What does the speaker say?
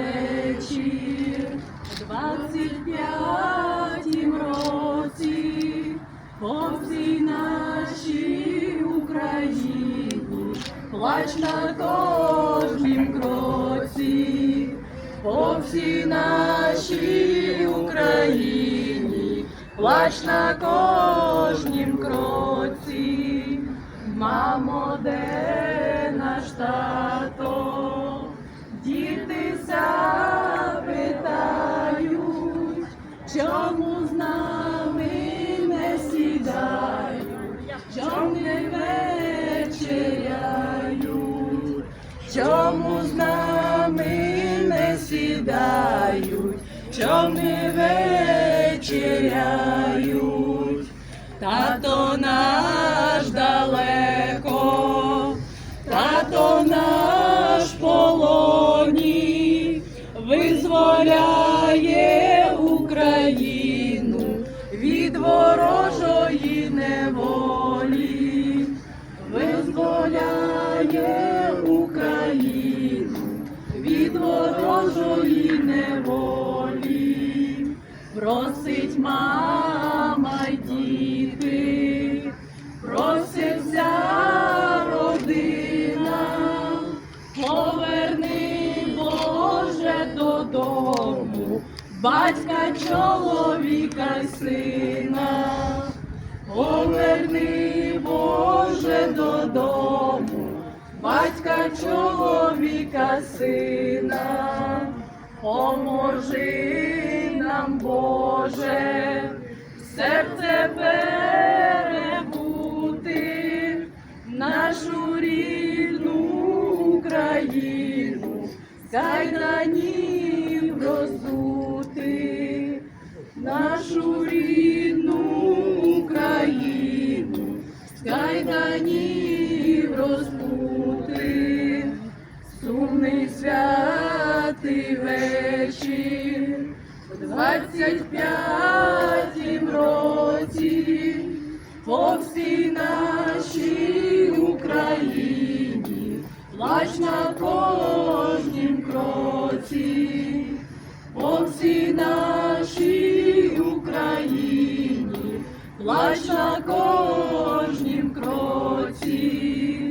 вечір, двадцять п'ятім році, по всій нашій Україні, плач на кожнім кроці, по всій нашій Україні, плач на кожнім кроці, мамо, де наш тато, чому з нами не сідають, чому не вечеряють, тато наш далеко, тато наш полоні, визволяє Україну від ворожої неволі, визволяє Україну від ворожої неволі, просить мама й діти, просить вся родина, поверни Боже додому, батька, чоловіка й сина, поверни Боже додому, батька, чоловіка, сина, поможи нам, Боже, серце перебути, нашу рідну Україну, кайданів по всій нашій Україні, плач на кожнім кроці, по всій нашій Україні, плач на кожнім кроці.